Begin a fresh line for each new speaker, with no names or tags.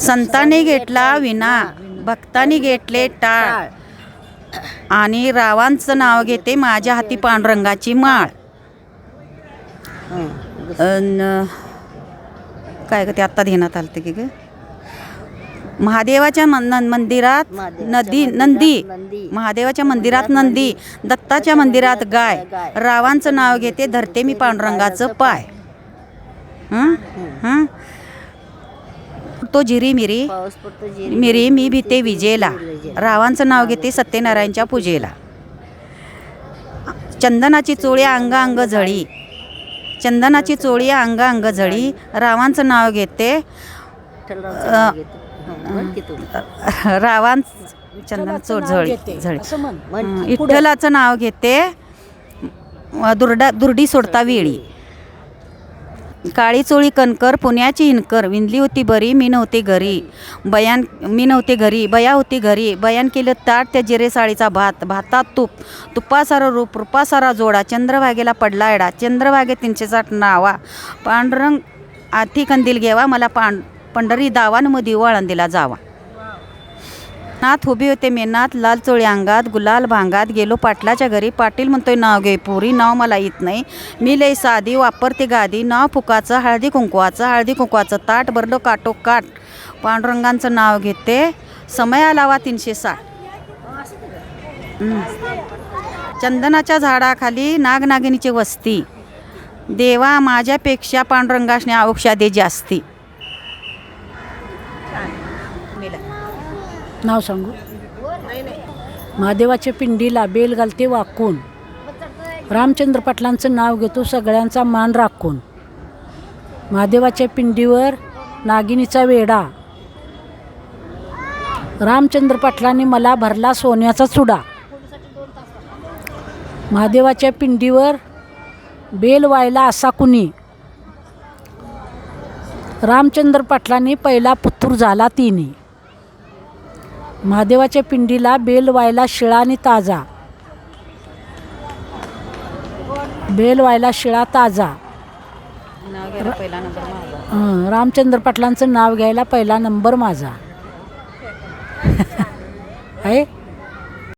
संतांनी घेतला विना भक्तांनी घेतले टाळ. आणि रावांचं नाव घेते माझ्या हाती पांडुरंगाची माळ. अन काय ग ते आत्ता ध्यानात आलं ते की ग? महादेवाच्या मन- मंदिरात नदी नंदी. महादेवाच्या मंदिरात नंदी. दत्ताच्या मंदिरात गाय. रावांचं नाव घेते धरते मी पांडुरंगाचं पाय. हं? हं? तो जिरी मिरी.
पाऊस पडतो जिरी
मिरी. मी भीते विजेला. रावांचं नाव घेते सत्यनारायणच्या पूजेला. चंदनाची चोळी अंग अंग झळी चंदनाची चोळी अंग अंग झळी रावांचं नाव घेते. रावां चंदन चोळ झळी झळी. विठ्ठलाचं नाव घेते दुर्डा दुर्डी सोडता वेळी. काळी चोळी कणकर पुण्याची हिनकर विंदली होती बरी मी नव्हते घरी. बयान मी नव्हते घरी बया होती घरी. बयान केलं ताट त्या जिरे साळीचा भात भातात तूप तुपासारा रूप रूपासारा जोडा चंद्रभागेला पडला एडा चंद्रभागे तीनशे साठ नावा. पांडुरंग आथी कंदील घेवा मला पांड पंढरी दावांमध्ये वळण दिला जावा. नाथ उभी होते मेनात लाल चोळी अंगात गुलाल भांगात गेलो पाटलाच्या घरी. पाटील म्हणतोय नाव घे पुरी नाव मला येत नाही. मी लय साधी वापरते गादी. नाव फुकाचं हळदी कुंकवाचं. हळदी कुंकवाचं ताट बरडो काटो काट. पांडुरंगांचं नाव घेते. समया लावा तीनशे साठ. चंदनाच्या झाडाखाली नागनागिनीची वस्ती. देवा माझ्यापेक्षा पांडुरंगासने औषधे जास्ती.
नाव सांगू? महादेवाच्या पिंडीला बेल घालते वाकून. रामचंद्र पाटलांचं नाव घेतो सगळ्यांचा मान राखून. महादेवाच्या पिंडीवर नागिनीचा वेडा रामचंद्र पाटलांनी मला भरला सोन्याचा चुडा. महादेवाच्या पिंडीवर बेल व्हायला असा कुणी. रामचंद्र पाटलांनी पहिला पुतूर झाला तिने. महादेवाच्या पिंडीला बेल व्हायला शिळा आणि ताजा. बेल व्हायला शिळा ताजा. रामचंद्र पाटलांचं नाव घ्यायला पहिला नंबर माझा. आहे?